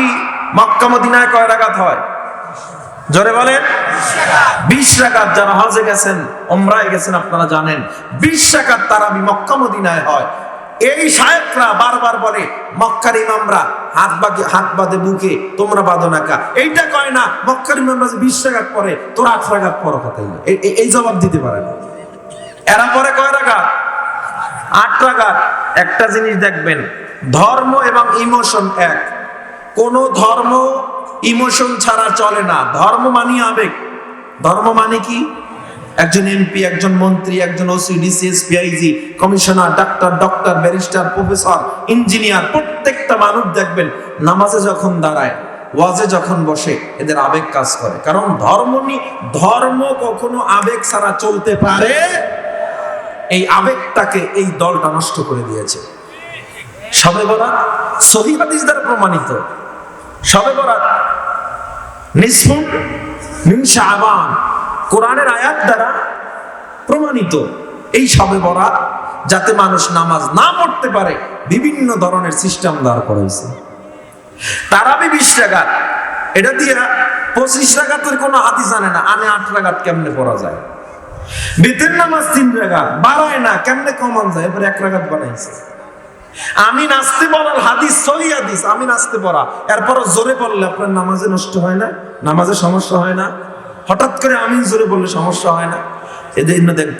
তারাবি মক্কা মদিনায় কয় রাকাত হয়? জোরে বলেন। বিশ রাকাত যারা হজে গেছেন ওমরায় গেছেন, আপনারা জানেন, বিশ রাকাত তারাবি মক্কা মদিনায় হয়। এই শায়েকরা বারবার বলে, মক্কার ইমামরা হাত বাগে হাত বাঁধে বুকে, তোমরা বাঁধো নাকা এইটা কয় না, মক্কার ইমামরা যে বিশ রাকাত পরে তোরা আট রাকাত পরো কথাই না। এই জবাব দিতে পারে না। এরা পরে কয় রাকাত? আট রাকাত। একটা জিনিস দেখবেন, ধর্ম এবং ইমোশন এক। কোন ধর্ম ইমোশন ছাড়া চলে না। ধর্ম মানি আবেগ। ধর্ম মানে কি? একজন এমপি, একজন মন্ত্রী, একজন OC, DCS commissioner, doctor, doctor, barrister, professor, engineer, প্রত্যেকটা মানুষ দেখবেন নামাজে যখন দাঁড়ায়, ওয়াজে যখন বসে, এদের আবেগ কাজ করে। কারণ ধর্ম ধর্ম কখনো আবেগ ছাড়া চলতে পারে। এই আবেগটাকে এই দলটা নষ্ট করে দিয়েছে। সবে বরাত সহি হাদিস দ্বারা প্রমাণিত। সবে বরাত নিসফুন মিন শাবান, কোরআনের আয়াত দ্বারা প্রমাণিত। এই সবে বরাত যাতে মানুষ নামাজ না পড়তে পারে, বিভিন্ন ধরনের সিস্টেম দাঁড় করাইছে। তারাবি বিশ টাকা এটা দিয়ে পঁচিশ টাকাতের কোনো হাদিস জানে না, আনে আট টাকাত কেমনে পড়া যায়? বেতের নামাজ তিন রাগাত, বাড়ায় না, কেমনে কমান যায়? এবার এক রাগাত বানাইছে। আমি নাচতে বলার হাদিস সহি হাদিস, আমি নাচতে পড়া এরপর জোরে পড়লে আপনার নামাজে নষ্ট হয় না? নামাজে সমস্যা হয় না? হঠাৎ করে আমি জোরে বললে সমস্যা হয় না?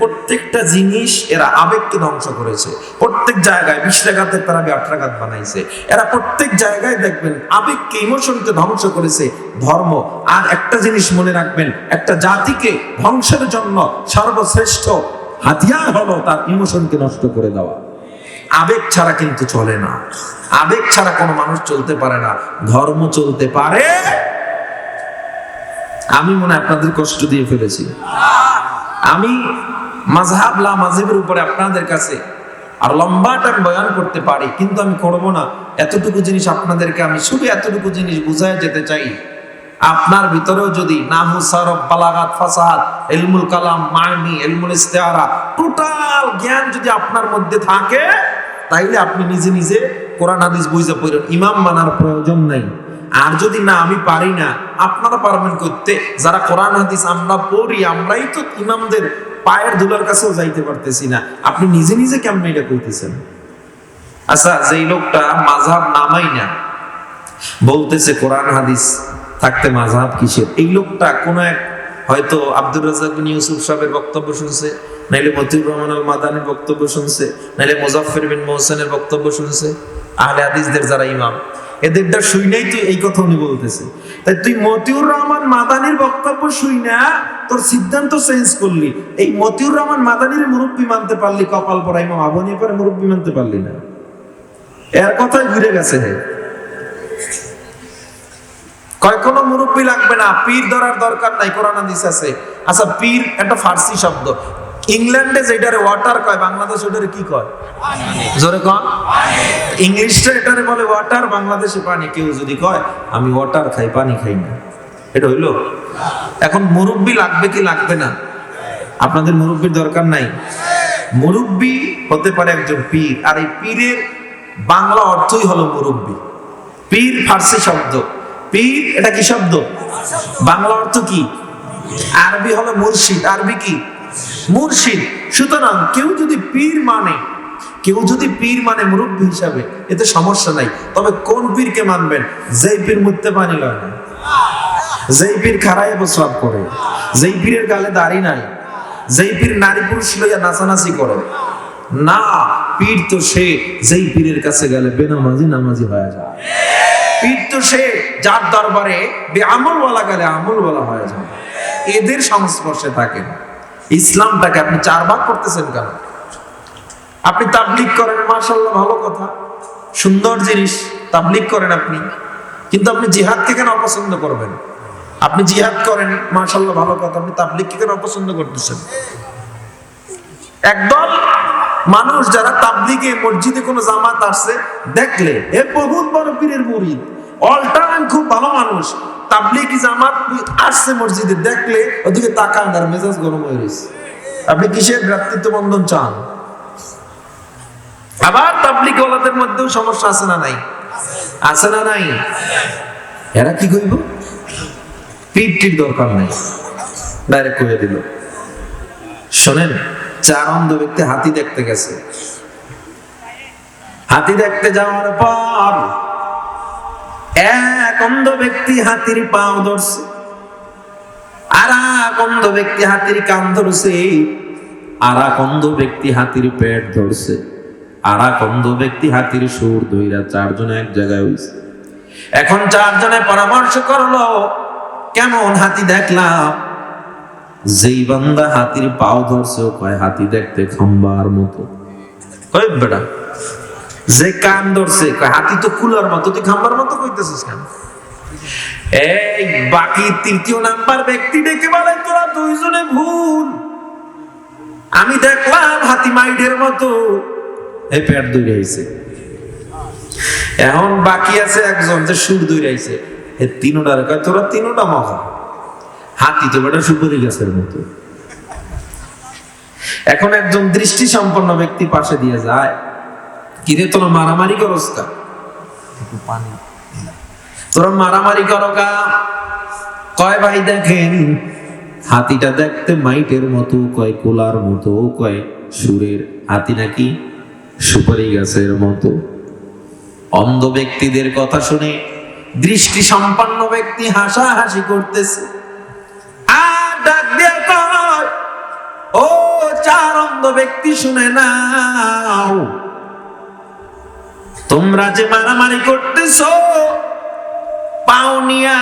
প্রত্যেকটা জিনিস এরা আবেগকে ধ্বংস করেছে। প্রত্যেক জায়গায় বিশ টাকাতের তারা আট টাকাত বানাইছে। এরা প্রত্যেক জায়গায় দেখবেন আবেগকে ইমোশনকে ধ্বংস করেছে ধর্ম। আর একটা জিনিস মনে রাখবেন, একটা জাতিকে ধ্বংসের জন্য সর্বশ্রেষ্ঠ হাতিয়ার হলো তার ইমোশনকে নষ্ট করে দেওয়া। আবেগ ছাড়া কিন্তু চলে না। আবেগ ছাড়া কোনো মানুষ চলতে পারে না। ধর্ম চলতে পারে। আমি মনে আপনাদের কষ্ট দিয়ে ফেলেছি। আমি মাঝহাব লা মাঝহের উপরে আপনাদের কাছে আর লম্বাটা বয়ান করতে পারি, কিন্তু আমি করব না। এতটুকু জিনিস আপনাদেরকে আমি শুধু এতটুকু জিনিস বুঝায় যেতে চাই। আপনার ভিতরেও যদি ইলমুল কালাম মানি ইলমুল ইস্তেহারা, টোটাল জ্ঞান যদি আপনার মধ্যে থাকে তাইলে আপনি নিজে নিজে কোরআন হাদিস বুঝতে পারেন ইমাম মানার প্রয়োজন নাই। আর যদি না, আমি পারি না, আপনারা পারবেন করতে। যারা কোরআন হাদিস আমরা পড়ি, আমরাই তো ইমামদের পায়ের ধুলার কাছেও যাইতে পারতেছি না। আপনি নিজে নিজে কেমন এটা করতেছেন? আচ্ছা যেই লোকটা মাঝহাব নামাই না, বলতেছে কোরআন হাদিস থাকতে মাঝহাব কিসের? এই লোকটা কোন এক হয়তো আব্দুর রাজাক ইউসুফ সাহেবের বক্তব্য শুনছে। নাইলে মতিউর রহমান আল মাদানের বক্তব্য শুনছে, নাইলে মুজাফফর বিন মোহসেনের বক্তব্য শুনছে, আহলে হাদিসদের যারা ইমাম এদেরটা শুই নাই তুই এই কথা উনি বলতেছে। তাই তুই মতিউর রহমান মাদানির বক্তব্য শুই না, তোর সিদ্ধান্ত চেঞ্জ করলি। এই মতিউর রহমান মাদানির মুরব্বী মানতে পারলি, কপাল পড়া ইমাম আবনি পরে মুরব্বী মানতে পারলি না। এর কথাই ঘুরে গেছে হে। কয় কোনো মুরব্বী লাগবে না, পীর ধরার দরকার নাই, কোরআন হাদিস আছে। আচ্ছা পীর একটা ফার্সি শব্দ ইংল্যান্ডে যেটারে ওয়াটার কয়, বাংলাদেশ ওটারে কি কয়? জোরে কন। ইংলিশটা এটারে বলে ওয়াটার বাংলাদেশে পানি। কেউ যদি কয়, আমি ওয়াটার খাই, পানি খাই না। এটা হইল? এখন মুরব্বী লাগবে কি লাগবে না? আপনাদের মুরব্বীর দরকার নাই। মুরব্বী হতে পারে একজন পীর, আর এই পীরের বাংলা অর্থই হলো মুরব্বী। পীর ফার্সি শব্দ। পীর, এটা কি শব্দ? বাংলা অর্থ কি? আরবি হলো মুর্শিদ। আরবি কি? মুর্শিদ। সুতরাং কেউ যদি পীর মানে কেউ যদি পীর মানে মুরব্বী হিসাবে, এতে সমস্যা নাই। তবে কোন পীরকে মানবেন? যেই পীর মুততে পানি লয় না। যেই পীর খারায় প্রস্রাব করে। যেই পীরের গালে দাড়ি নাই। যেই পীর নারী পুরুষ লইয়া নাচানাচি করে। না, পীর তো সে যেই পীরের কাছে গেলে বেনামাজি নামাজি হয়ে যায়। পীর তো সে যার দরবারে বে আমলওয়ালা গেলে আমলওয়ালা হয়ে যায়। এদের সংস্পর্শে থাকেন ইসলামটাকে আপনি চার ভাগ করতেছেন কেন? আপনি তাবলিক করেন মাশাল্লাহ ভালো কথা। সুন্দর জিনিস তাবলিক করেন আপনি, কিন্তু আপনি জিহাদকে কেন অপছন্দ করবেন? আপনি জিহাদ করেন মাশাল্লাহ ভালো কথা। আপনি তাবলিগকে কেন অপছন্দ করতেছেন? একদল মানুষ যারা তাবলিগে মসজিদে কোনো জামাত আসছে, দেখলে, এ বহুত বড় পীরের মুরিদ অল টাইম খুব ভালো মানুষ। তাবলিগি জামাত আসছে মসজিদে দেখলে ওদিকে তাকান আর মেজাজ গরম হয়ে রয়েছে। আপনি কিসের ভ্রাতৃত্ব বন্ধন চান? আবার তাবলিগ ওয়ালাদের মধ্যেও সমস্যা আছে না নাই? আছে না নাই? এরা কি কইব? পিঠটির দরকার নাই। ডাইরেক্ট কয়ে দিল। শোনেন, চার অন্ধ ব্যক্তি হাতি দেখতে গেছে। হাতি দেখতে যাওয়ার পর এক অন্ধ ব্যক্তি হাতির পাও ধরছে। আর এক অন্ধ ব্যক্তি হাতির কান ধরছে। আর এক অন্ধ ব্যক্তি হাতির পেট ধরছে। আর এক অন্ধ ব্যক্তি হাতির সুর ধইরা চারজন এক জায়গায় হইছে। এখন চারজনে পরামর্শ করল, কেমন হাতি দেখলাম? যেই বান্দা হাতির পাও ধরছে কয়, হাতি দেখতে খাম্বার মতো। কই বেটা? যে কান ধরছে হাতি তো কুলার মতো, তুই খাম্বার মতো কইতেছিস কেন? এই বাকি তৃতীয় নাম্বার ব্যক্তি ডেকে বলে, তোরা দুইজনে ভুল। আমি দেখলাম হাতি মাইডের মতো। এই পেট দৌড়াইছে এখন বাকি আছে একজন যে সুর দৌড়াইছে এ তিনোটার কয়, তোরা তিনোটা মহা হাতি তো বেটা সুপারি গাছের মতো। এখন একজন দৃষ্টি সম্পন্ন ব্যক্তি পাশে দিয়ে যায়। কিরে তোরা মারামারি করস কা? তোরা মারামারি করো কা? কয় ভাই দেখেন, হাতিটা দেখতে মাইটের মতো, কয় কোলার মতো, কয় সুরের হাতি নাকি সুপারি গাছের মতো। অন্ধ ব্যক্তিদের কথা শুনে দৃষ্টি সম্পন্ন ব্যক্তি হাসাহাসি করতেছে। আর ও চার অন্ধ ব্যক্তি শুনে নাও। তোমরা যে মারামারি করতেছ, পাও নিয়া,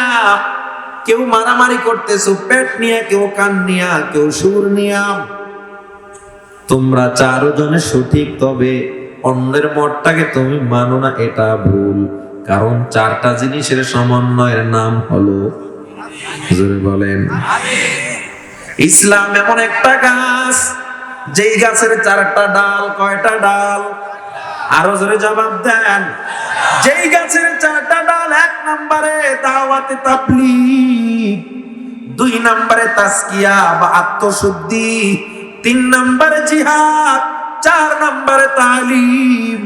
কেউ মারামারি করতেছো, পেট নিয়ে, কেউ কান নিয়া, কেউ সুর নিয়া। তোমরা চারজনে সঠিক, তবে অন্যের মতটাকে তুমি মানো না, এটা ভুল। কারণ চারটা জিনিসের সমন্বয়ের নাম হলো বলেন, ইসলাম এমন একটা গাছ, যেই গাছের চারটা ডাল, কয়টা ডাল? আরও জোরে জবাব দেন। যেই গাছের চারটা ডাল এক নম্বরে দাওয়াতে দুই নম্বরে বা আত্মশুদ্ধি, তিন নম্বরে জিহাদ, চার নম্বরে তালিম।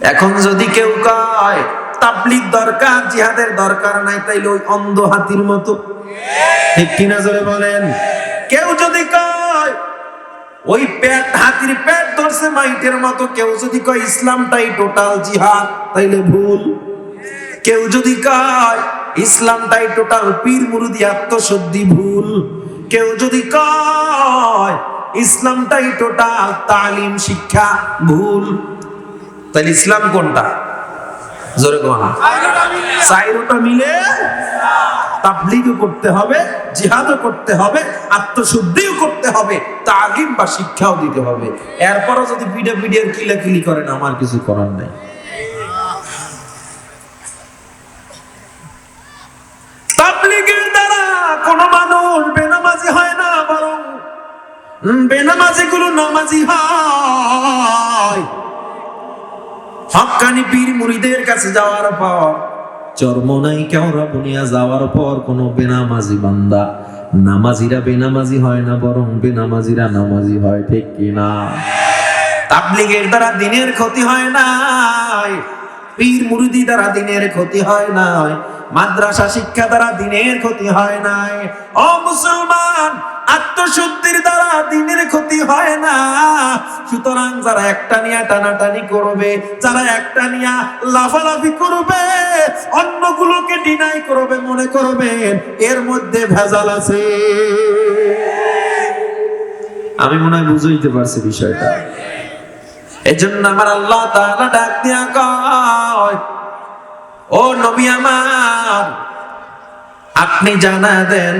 এখন যদি কেউ কয়, তাবলিগ দরকার, জিহাদের দরকার নাই, তাইলে ওই অন্ধ হাতির মতো। ঠিক কিনা জোরে বলেন? কেউ যদি কয় ওই পেট, হাতির পেট ধরছে মাইটের মতো। কেউ যদি কয়, ইসলামটাই টোটাল জিহাদ, তাইলে ভুল। কেউ যদি কয়, ইসলামটাই টোটাল পীর, মুরুদি আত্মশুদ্ধি ভুল। কেউ যদি কয়, ইসলামটাই টোটাল তালিম, শিক্ষা, ভুল। তাহলে ইসলাম কোনটা? জোরে কোনা সাইরোটা মিলে তাবলিগও করতে হবে, জিহাদও করতে হবে, আত্মশুদ্ধিও করতে হবে, তালিম বা শিক্ষাও দিতে হবে। এরপরও যদি পিডে পিডিয়ার কিলাকিলি করেন, আমার কিছু করার নাই। তাবলিগের দ্বারা কোন মানুষ বেনামাজি হয় না, বরং বেনামাজি গুলো নামাজি হয়। হক্কানি পীর মুড়িদের কাছে যাওয়ার পর চরমনাই কেওরা বুনিয়া যাওয়ার পর কোন বেনামাজি বান্দা, নামাজিরা বেনামাজি হয় না, বরং বেনামাজিরা নামাজি হয়, ঠিক কিনা? তাবলিগের দ্বারা দিনের ক্ষতি হয় নাই, পীর মুরিদি দ্বারা দিনের ক্ষতি হয় নাই, মাদ্রাসা শিক্ষা দ্বারা দিনের ক্ষতি হয় নাই। ও মুসলমান আত্মশুদ্ধির দ্বারা দিনের ক্ষতি হয় না। সুতরাং যারা একটা নিয়ে টানাটানি করবে, যারা একটা নিয়ে লাফালাফি করবে, অন্যগুলোকে ডিনাই করবে, মনে করবেন, এর মধ্যে ভেজাল আছে। আমি মনে হয় বুঝাইতে পারছি বিষয়টা। এজন্য আমার আল্লাহ তাআলা ডাক দিয়া কয়, ও নবী আমার, আপনি জানা দেন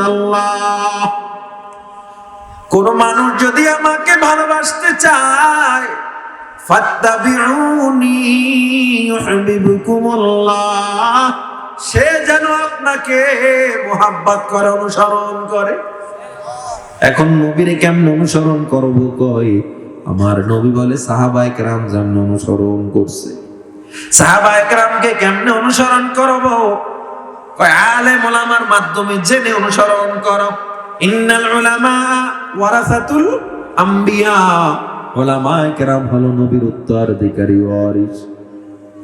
আল্লাহ। কোন মানুষ যদি আমাকে ভালোবাসতে চায় সে যেন আপনাকে মোহাব্বত করে, অনুসরণ করে। এখন নবীরে কেমন অনুসরণ করব কই? আমার নবী বলে সাহাবায়ে কেরাম যেমন অনুসরণ করছে। সাহাবায়ে কেরামকে কেমনে অনুসরণ করব? ওলামার মাধ্যমে জেনে অনুসরণ করো। ইন্নাল আম্বিয়া।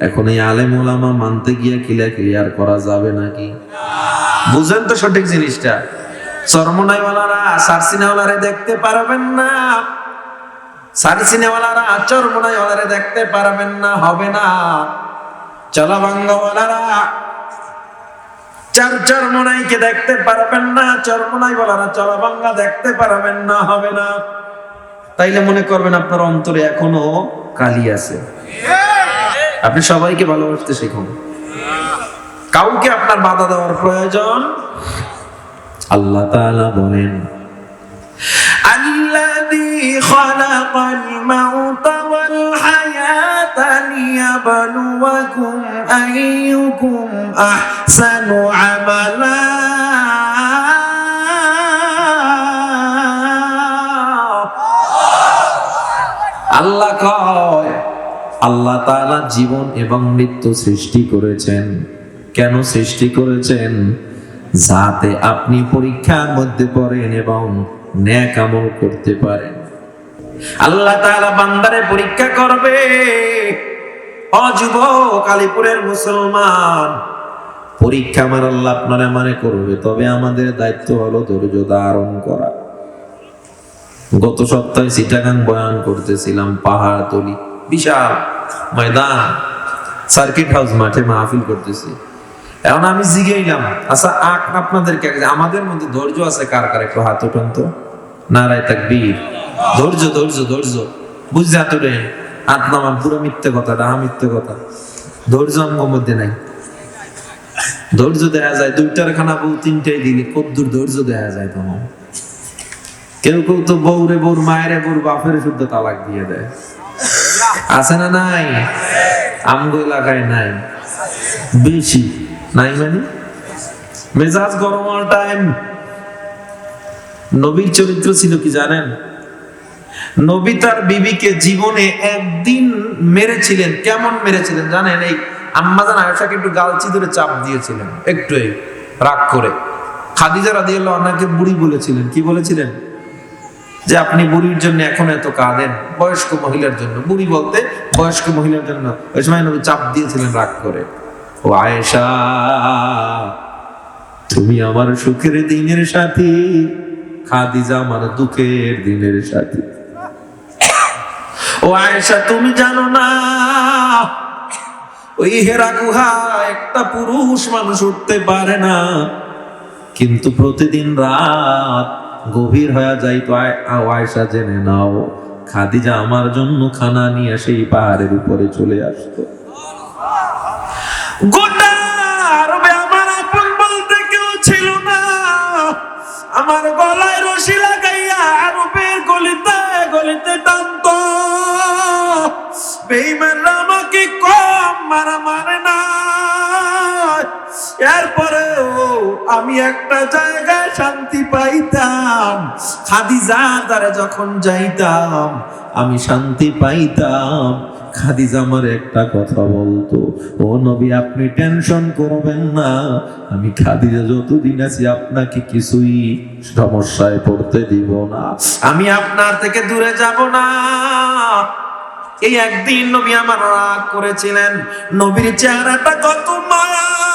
এখন এই আলেম ওলামা মানতে গিয়ে কিলা ক্লিয়ার করা যাবে নাকি? বুঝেন তো সঠিক জিনিসটা। চরমনাইওয়ালারা, সারসিনাওয়ালারে দেখতে পারবেন না। সারসিনেওয়ালারা দেখতে পারবেন না, হবে না। চলাভাঙ্গওয়ালারা চার চরমনাইকে দেখতে পারবেন না, চরমনাই বলারা চরভাঙ্গা দেখতে পারবেন না, হবে না। তাইলে মনে করবেন আপনার অন্তরে এখনও কালি আছে। আপনি সবাইকে ভালোবাসতে শিখুন। কাউকে আপনার বাধা দেওয়ার প্রয়োজন? আল্লাহ তাআলা বলেন, আল্লাযী খালাকাল মাউতা ليبلوكم أيكم أحسن عملا আল্লাহ কয় আল্লাহ তাআলা জীবন এবং মৃত্যু সৃষ্টি করেছেন কেন সৃষ্টি করেছেন যাতে আপনি পরীক্ষার মধ্যে পড়েন এবং ন্যাক আমল করতে পারেন আল্লাহ তাআলা বান্দারে পরীক্ষা করবে। অযুব কালীপুরের মুসলমান, পরীক্ষা আমার আল্লাহ আপনারা মানে করবে, তবে আমাদের দায়িত্ব হলো ধৈর্য ধারণ করা। গত সপ্তাহে সিটাগাং বয়ান করতেছিলাম, পাহাড় তলি, বিশাল ময়দান, সার্কিট হাউস মাঠে মাহফিল করতেছি। এখন আমি জিগেইলাম আচ্ছা আক আপনাদেরকে, আমাদের মধ্যে ধৈর্য আছে কার কার? একটু হাত উঠান তো। নারায় তাকবীর। ধৈর্য ধৈর্য ধৈর্য। উঠে হাত নামান পুরো মিথ্যে কথা ডাহা মিথ্যে কথা। ধৈর্য আমার মধ্যে নাই। ধৈর্য দেখা যায়, দুইটার খানা বউ তিনটাই দিলে কদ্দুর ধৈর্য দেখা যায় তোমার। কেউ কেউ তো বউরে, বউর মায়েরে, বউর বাপের শুদ্ধ তালাক দিয়ে দেয়। আছে না নাই? আমগো এলাকায় নাই। বেশি। নাই মানে? মেজাজ গরম টাইম নবীর চরিত্র ছিল কি জানেন? নবী তার বিবিকে জীবনে একদিন মেরেছিলেন। কেমন মেরেছিলেন জানেন? এই আম্মাজান আয়েশাকে একটু গালচি ধরে চাপ দিয়েছিলেন। একটু রাগ করে। খাদিজা রাদিয়াল্লাহু আনহাকে বুড়ি বলেছিলেন। কি বলেছিলেন? যে আপনি বুড়ির জন্য এখন এত কাঁদেন, বয়স্ক মহিলার জন্য। বুড়ি বলতে বয়স্ক মহিলার জন্য। ওই সময় নবী চাপ দিয়েছিলেন রাগ করে। ও আয়েশা, তুমি আমার সুখের দিনের সাথী, খাদিজা আমার দুঃখের দিনের সাথী। ও আয়েশা, তুমি জানো না, ওই হেরা গুহা একটা পুরুষ মানুষ উঠতে পারে না। কিন্তু প্রতিদিন রাত গভীর হয়ে যাইতো আয়- আ- আয়েশা, জেনে নাও, খাদিজা আমার জন্য খানা নিয়ে সেই পাহাড়ের উপরে চলে আসতো। আরবে আমার ছিল না। আমার গলায় রশি লাগাইয়া আরবের গলিতে গলিতে টানতো। বেইমানরা আমাকে কম মারা মারে না। এরপরেও আমি একটা জায়গায় শান্তি পাইতাম। খাদিজার দ্বারা যখন যাইতাম, আমি শান্তি পাইতাম। খাদিজা আমার একটা কথা বলতো, ও নবী, আপনি টেনশন করবেন না। আমি খাদিজা যতদিন আছি, আপনাকে কিছুই সমস্যায় পড়তে দিব না। আমি আপনার থেকে দূরে যাব না। এই একদিন নবী আমার রাগ করেছিলেন। নবীর চেহারাটা কত মায়া।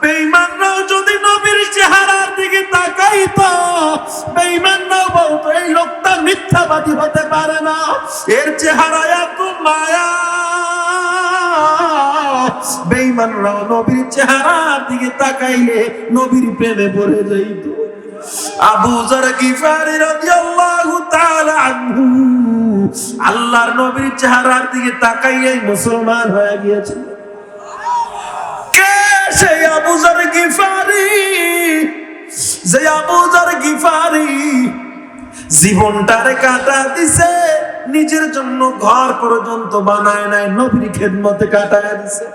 বেঈমানরাও যদি নবীর চেহারার দিকে তাকাইতো বলতো, এই লোকটা মিথ্যাবাদী হতে পারে না। এর চেহারা এত মায়া। নবীর চেহারার দিকে তাকাইলে নবীর প্রেমে পড়ে যাইতো। আবু জার গিফারি রাদিয়াল্লাহু তাআলা আনহু, আল্লাহর নবীর চেহারার দিকে তাকাইয়াই মুসলমান হয়ে গিয়েছে কে সেই আবু গিফারি, যে গিফারি জীবনটারে কাটা দিছে, নিজের জন্য ঘর পর্যন্ত বানায় নাই, নবীর খেদমতে কাটায় দিছে।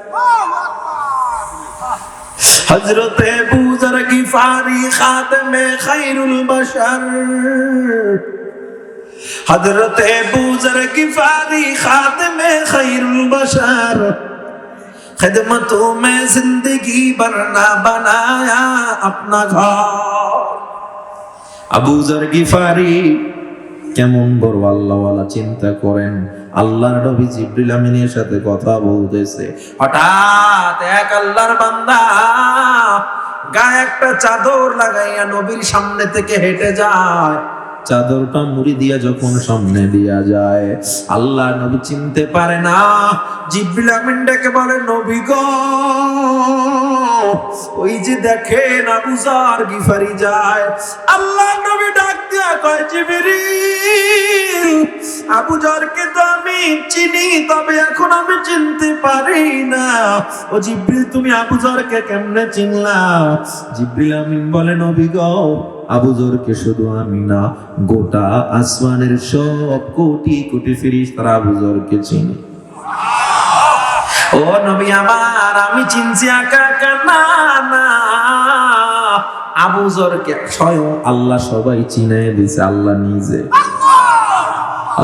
হজরতে বুজর গিফারি খাতমে খাইরুল বশর। হজরতে বুজর গিফারি খাতমে খাইরুল বশর। खिदमतों में जिंदगी बरना बनाया अपना घर আবু জর গিফারি কেমন বড় আল্লাহওয়ালা চিন্তা করেন আল্লাহর নবী জিব্রিল আমিনের সাথে কথা বলতেছে হঠাৎ এক আল্লাহর বান্দা গায়ে একটা চাদর লাগাইয়া নবীর সামনে থেকে হেঁটে যায় চাদরটা মুড়ি দিয়া যখন সামনে দিয়া যায়, আল্লাহ নবী চিনতে পারে না। জিব্রিল ডেকে বলে, নবী গো, ওই যে দেখেন আবু জার গিফারি যায়। আল্লাহ নবী ডাক দিয়া কয়, জিবরিল, আবু জারকে তো আমি চিনি, তবে এখন আমি চিনতে পারি না। ও জিব্রিল, তুমি আবু জারকে কেমনে চিনলা? জিব্রিল বলে, নবী গো আবু জরকে শুধু আমি না, গোটা আসমানের সব কোটি কোটি ফিরিস তারা আবু জরকে চিনি। ও নবী আমার, আমি চিনছি একা না না। আবু জরকে স্বয়ং আল্লাহ সবাই চিনে দিছে আল্লাহ নিজে।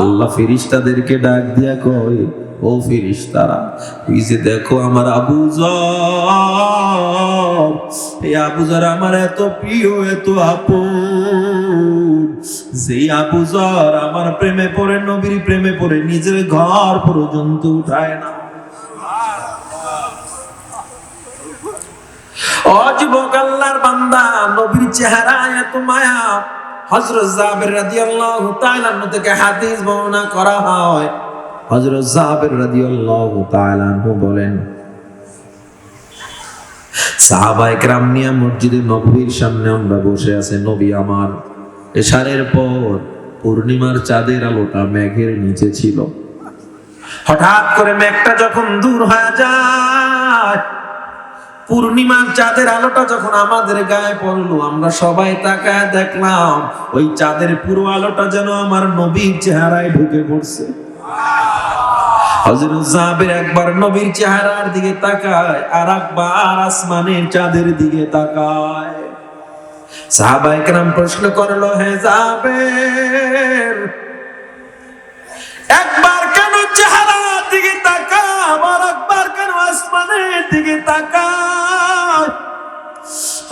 আল্লাহ ফিরিস্তাদেরকে ডাক দিয়া কয় ও ফিরিস্তারা ওই যে দেখো আমার আবু এই আবু জর আমার এত প্রিয়, এত আপন। যেই আবু আমার প্রেমে পড়ে, নবীর প্রেমে পড়ে, নিজের ঘর পর্যন্ত উঠায় না। অযুবক আল্লাহর বান্দা, নবীর চেহারা এত মায়া। হযরত জাবের রাদিয়াল্লাহু তাআলা থেকে হাদিস বর্ণনা করা হয়। জাবের রাদিয়াল্লাহু তাআলা বলেন সাহাবায়ে মসজিদে নববীর সামনে আমরা বসে আছে, নবী আমার, এশারের পর পূর্ণিমার চাঁদের আলোটা মেঘের নিচে ছিল। হঠাৎ করে মেঘটা যখন দূর হয়ে যায়, পূর্ণিমার চাঁদের আলোটা যখন আমাদের গায়ে পড়ল, আমরা সবাই তাকায় দেখলাম, ওই চাঁদের পুরো আলোটা যেন আমার নবীর চেহারায় ঢুকে পড়ছে। হযরত জাবের একবার নবীর চেহারার দিকে তাকায়, আর একবার আসমানের চাঁদের দিকে তাকায়। সাহাবায়ে কেরাম প্রশ্ন করল, হে জাবের একবার কেন চেহারার দিকে তাকা আবার একবার কেন আসমানের দিকে তাকায়?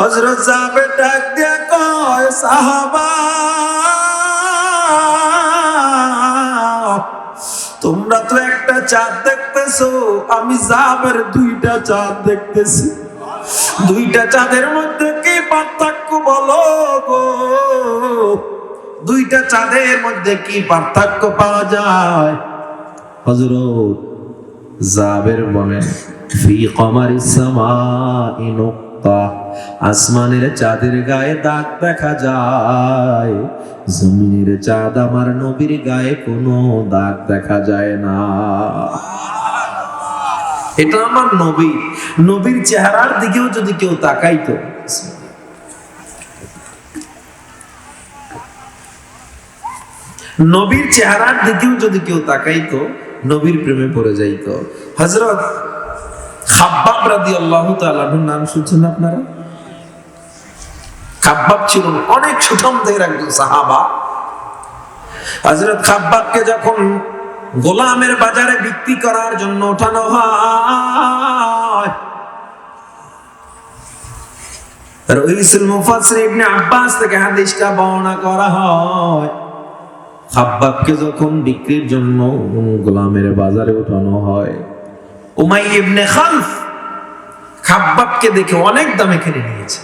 হযরত জাবের ডাক দিয়া কয়, সাহাবা তোমরা তো একটা চাঁদ দেখতেছো, আমি জাবের দুইটা চাঁদ দেখতেছি। দুইটা চাঁদের মধ্যে কি পার্থক্য বলো গো? দুইটা চাঁদের মধ্যে কি পার্থক্য পাওয়া যায়? হযরত জাবের বলেন ফি কমারিস সামাই নুক্তা আসমানের চাঁদের গায়ে দাগ দেখা যায়। জমিনের চাঁদ আমার নবীর গায়ে কোনো দাগ দেখা যায় না। এটা আমার নবী। নবীর চেহারার দিকেও যদি কেউ তাকাইতো। নবীর চেহারার দিকেও যদি কেউ তাকাইতো, নবীর প্রেমে পড়ে যাইতো। হজরত খাব্বাব রাদি আল্লাহ তালুর নাম শুনছেন আপনারা? খাব্বাব ছিল অনেক সুঠম দেহের একজন সাহাবা। হজরত খাব্বাবকে যখন গোলামের বাজারে বিক্রি করার জন্য ওঠানো হয়, রইসুল মুফাসসির ইবনে আব্বাস থেকে হাদিসটা বর্ণনা করা হয়, খাব্বাবকে যখন বিক্রির জন্য গোলামের বাজারে ওঠানো হয় উমাই ইবনে খালফ খাব্বাবকে দেখে অনেক দামে কিনে নিয়েছে।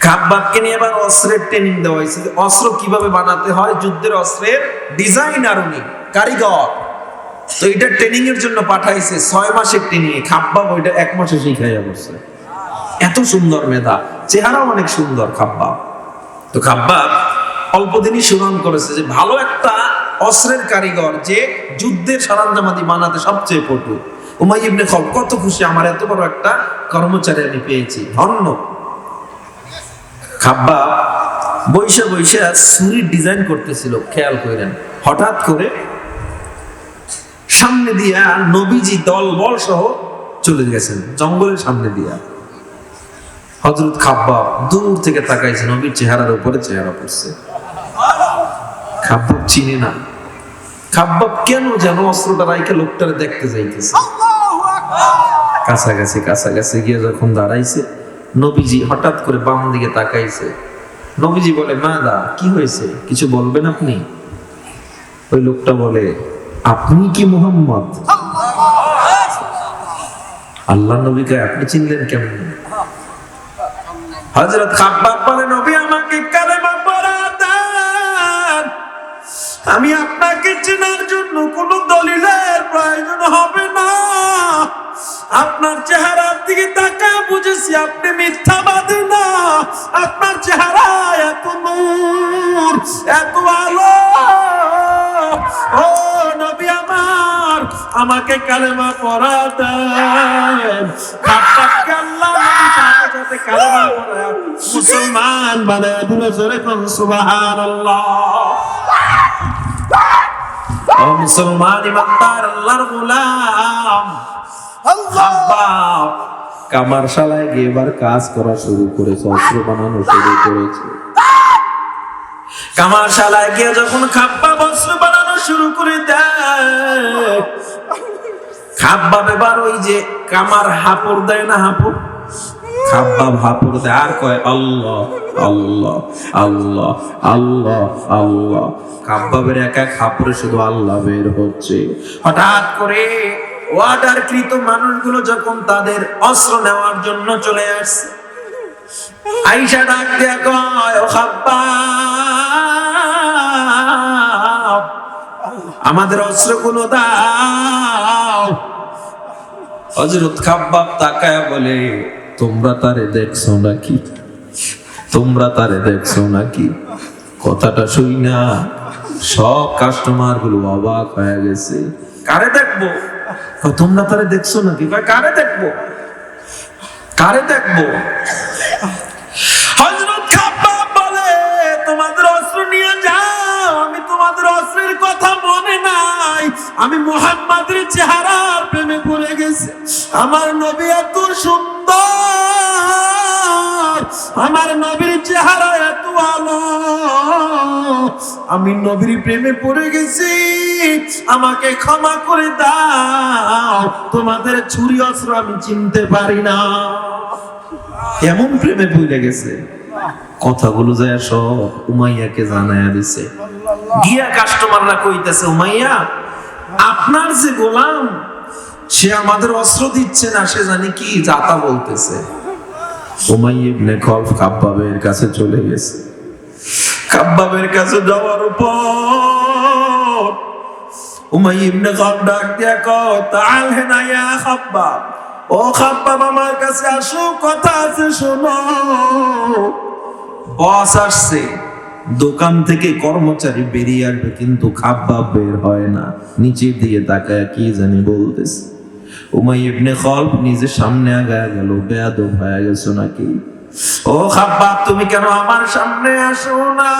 খাব্বাবকে নিয়ে এবার অস্ত্রের ট্রেনিং দেওয়া হয়েছে। অস্ত্র কীভাবে বানাতে হয়? যুদ্ধের অস্ত্রের ডিজাইনার উনি কারিগর। তো এটা ট্রেনিং এর জন্য পাঠাইছে, ছয় মাসের ট্রেনিং খাব্বাব ওইটা এক মাসে শিখাইয়া বসছে। এত সুন্দর মেধা, চেহারাও অনেক সুন্দর খাব্বাব। তো খাব্বাব অল্প দিনই করেছে যে ভালো একটা অস্ত্রের কারিগর যে যুদ্ধের সরঞ্জামাদি বানাতে সবচেয়ে পটু। উমাই ইবনে খব কত খুশি, আমার এত বড় একটা কর্মচারী আমি পেয়েছি, ধন্য। খাব্বা বৈশা বৈশা সুরির ডিজাইন করতেছিল, খেয়াল করেন হঠাৎ করে সামনে দিয়া নবীজি দল বল সহ চলে গেছেন, জঙ্গলের সামনে দিয়া। হজরত খাব্বা দূর থেকে তাকাইছে, নবীর চেহারার উপরে চেহারা পড়ছে। খাব্বাব চিনে না। খাব্বাব কেন যেন অস্ত্রটা রাইকে লোকটারে দেখতে যাইতেছে? কাছাকাছি কাছাকাছি গিয়ে যখন দাঁড়াইছে নবীজি হঠাৎ করে বাম দিকে তাকাইছে। নবীজি বলে মা দা কি হয়েছে? কিছু বলবেন আপনি? ওই লোকটা বলে আপনি কি মোহাম্মদ? আল্লাহ নবীকে আপনি চিনলেন কেমন? হযরত খাব্বাব বলে নবী আমি আপনাকে চেনার জন্য কোনো দলিলের প্রয়োজন হবে না। আপনার চেহারার দিকে তাকা বুঝেছি আপনি মিথ্যাবাদী না। আপনার চেহারা এত নূর, এত আলো। ও নবী আমার, আমাকে কালেমা পড়া দেন আল্লাহ মুসলমান বানায় দিল জোরে কোন সুবহানাল্লাহ। ও মুসলমান ইমানদার আল্লাহর গোলাম। কামার শালায় গিয়ে এবার কাজ করা শুরু করেছে অস্ত্র বানানো শুরু করেছে। কামার শালায় গিয়ে যখন খাব্বাব অস্ত্র বানানো শুরু করে দেয় খাব্বাব এবার ওই যে কামার হাপড় দেয় না হাপড়? হাপড় দেয় আর কয়, আল্লাহ আল্লাহ আল্লাহ আল্লাহ আল্লাহ। খাব্বাবের এক শুধু আল্লাহ বের হচ্ছে। হঠাৎ করে ওয়ার্ডার কৃত মানুষগুলো যখন তাদের অস্ত্র নেওয়ার জন্য চলে আসছে, আইসা ডাক দিয়া কয়, ও খাব্বাব আমাদের অস্ত্রগুলো দাও। হজরত খাব্বাব তাকায়া বলে তোমরা তারে দেখছ নাকি? তোমরা তারে দেখছ নাকি? কথাটা শুই না। সব কাস্টমারগুলো অবাক হয়ে গেছে। কারে দেখব? তোমরা তারে দেখছ নাকি? কয়, কারে দেখব? কারে দেখব? আমি তোমাদের অস্ত্রের কথা মনে নাই। আমি মুহাম্মাদের চেহারার প্রেমে পড়ে গেছি। আমার নবী এত সুন্দর আমি নবীর প্রেমে পড়ে গেছি। আমাকে ক্ষমা করে দাও। তোমাদের ছুরি অস্ত্র আমি চিনতে পারি না। এমন প্রেমে ভুলে গেছে? কথাগুলো যায় সব উমাইয়াকে জানায়া দিছে। গিয়া কাস্টমাররা কইতেছে, উমাইয়া, আপনার যে গোলাম, সে আমাদের অস্ত্র দিচ্ছে না, সে জানি কি জাতা বলতেছে। উমাই ইবনে খলফ কাব্বাবের কাছে চলে গেছে। কাব্বাবের কাছে যাওয়ার পর উমাই ইবনে খলফ ডাক দিয়া কয়, তাআল হেনা ইয়া খাব্বাব। ও খাব্বাব, আমার কাছে আসো, কথা আছে, শোনো। বস আসছে। দোকান থেকে কর্মচারী বেরিয়ে আসবে, কিন্তু খাব্বাব বের হয় না। নিচে দিয়ে তাকায় কি জানি বলতেছে। উমাই ইবনে খলফ নিজের সামনে আগায় গেল, বেয়াদব হয়ে গেছো নাকি? ও খাব্বাব তুমি কেন আমার সামনে আসো না?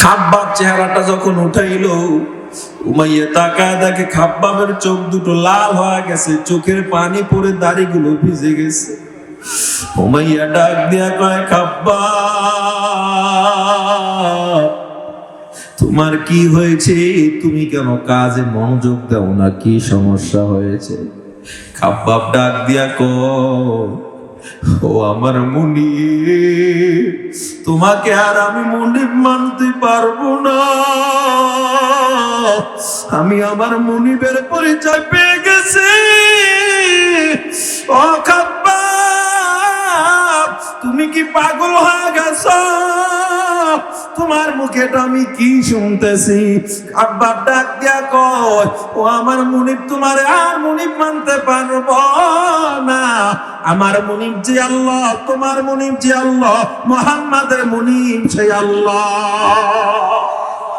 খাব্বাব চেহারাটা যখন উঠাইলো, উমাইয়া দেখে চোখ দুটো লাল হয়ে গেছে, চোখের পানি দাড়িগুলো ভিজে গেছে। উমাইয়া ডাক দিয়া কয় খাব্বাব তোমার কি হয়েছে? তুমি কেন কাজে মনোযোগ দাও না? কি সমস্যা হয়েছে? খাব্বাব ডাক দিয়া কয়, ও আমার মুনি তোমাকে আর আমি মুনিব মানতে পারব না। আমি আমার মুনিবের পরিচয় পেয়ে গেছি। ও খাব্বাব তুমি কি পাগল হয়ে গেছ? তোমার মুখেটা আমি কি শুনতেছি? আব্বার ডাক দিয়া কয়, ও আমার মুনিব, তোমার আর মুনিব মানতে পারব না। আমার মুনিব যে আল্লাহ, তোমার মুনিব যে আল্লাহ, মোহাম্মদের মুনিব সে আল্লাহ।